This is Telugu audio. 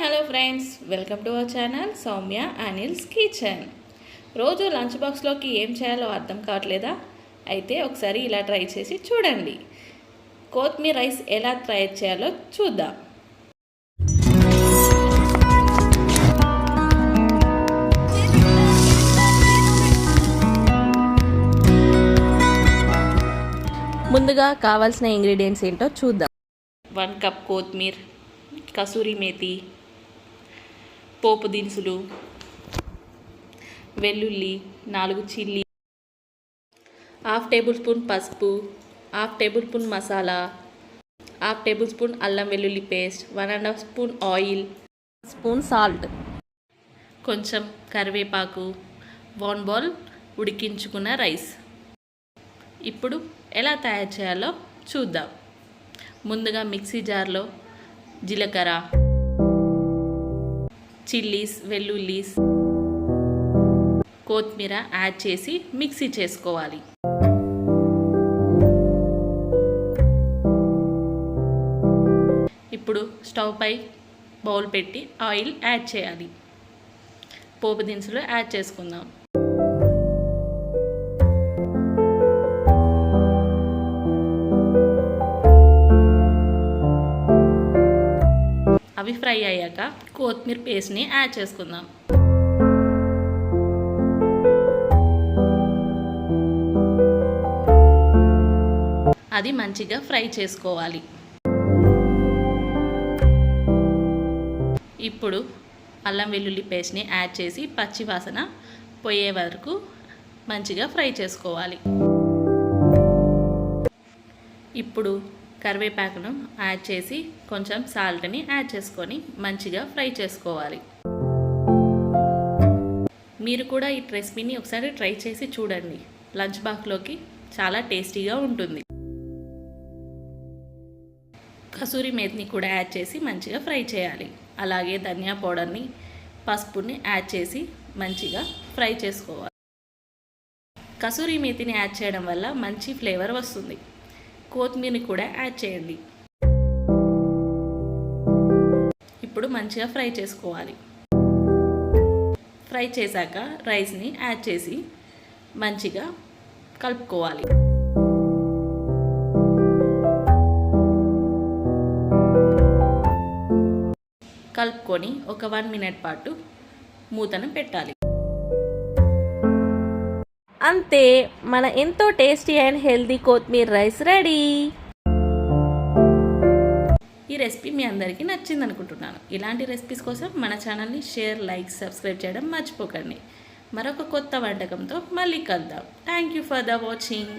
Hello friends welcome to our channel Soumya Anil's kitchen. రోజు లంచ్ బాక్స్లోకి ఏం చేయాలో అర్థం కావట్లేదా? అయితే ఒకసారి ఇలా ట్రై చేసి చూడండి. కొత్తిమీర రైస్ ఎలా ట్రై చేయాలో చూద్దాం. ముందుగా కావాల్సిన ఇంగ్రీడియంట్స్ ఏంటో చూద్దాం. వన్ కప్ కొత్తిమీర కసూరి మేతి పోపు దినుసులు వెల్లుల్లి నాలుగు చిల్లీ హాఫ్ టేబుల్ స్పూన్ పసుపు half tablespoon masala half tablespoon అల్లం వెల్లుల్లి paste one and half spoon oil spoon salt. కొంచెం కరివేపాకు వన్ బాల్ ఉడికించుకున్న రైస్. ఇప్పుడు ఎలా తయారు చేయాలో చూద్దాం. ముందుగా మిక్సీ జార్లో జీలకర్ర చిల్లీస్ వెల్లుల్లీస్ కొత్తిమీర యాడ్ చేసి మిక్సీ చేసుకోవాలి. ఇప్పుడు స్టవ్ పై బౌల్ పెట్టి ఆయిల్ యాడ్ చేయాలి. పోపు దినుసులు యాడ్ చేసుకుందాం. అవి ఫ్రై అయ్యాక కొత్తిమీర పేస్ట్ని యాడ్ చేసుకుందాం. అది మంచిగా ఫ్రై చేసుకోవాలి. ఇప్పుడు అల్లం వెల్లుల్లి పేస్ట్ని యాడ్ చేసి పచ్చి వాసన పోయే వరకు మంచిగా ఫ్రై చేసుకోవాలి. ఇప్పుడు కరివేపాకును యాడ్ చేసి కొంచెం సాల్ట్ని యాడ్ చేసుకొని మంచిగా ఫ్రై చేసుకోవాలి. మీరు కూడా ఈ రెసిపీని ఒకసారి ట్రై చేసి చూడండి. లంచ్ బాక్స్లోకి చాలా టేస్టీగా ఉంటుంది. కసూరి మేతిని కూడా యాడ్ చేసి మంచిగా ఫ్రై చేయాలి. అలాగే ధనియా పౌడర్ని పసుపుని యాడ్ చేసి మంచిగా ఫ్రై చేసుకోవాలి. కసూరి మేతిని యాడ్ చేయడం వల్ల మంచి ఫ్లేవర్ వస్తుంది. కొత్తిమీరని కూడా యాడ్ చేయండి. ఇప్పుడు మంచిగా ఫ్రై చేసుకోవాలి. ఫ్రై చేశాక రైస్ని యాడ్ చేసి మంచిగా కలుపుకోవాలి. కలుపుకొని ఒక వన్ మినిట్ పాటు మూతను పెట్టాలి. అంతే మన ఎంతో టేస్టీ అండ్ హెల్దీ కొత్తిమీర రైస్ రెడీ. ఈ రెసిపీ మీ అందరికీ నచ్చింది అనుకుంటున్నాను. ఇలాంటి రెసిపీస్ కోసం మన ఛానల్ని షేర్ లైక్ సబ్స్క్రైబ్ చేయడం మర్చిపోకండి. మరొక కొత్త వంటకంతో మళ్ళీ కలుద్దాం. Thank you for the watching.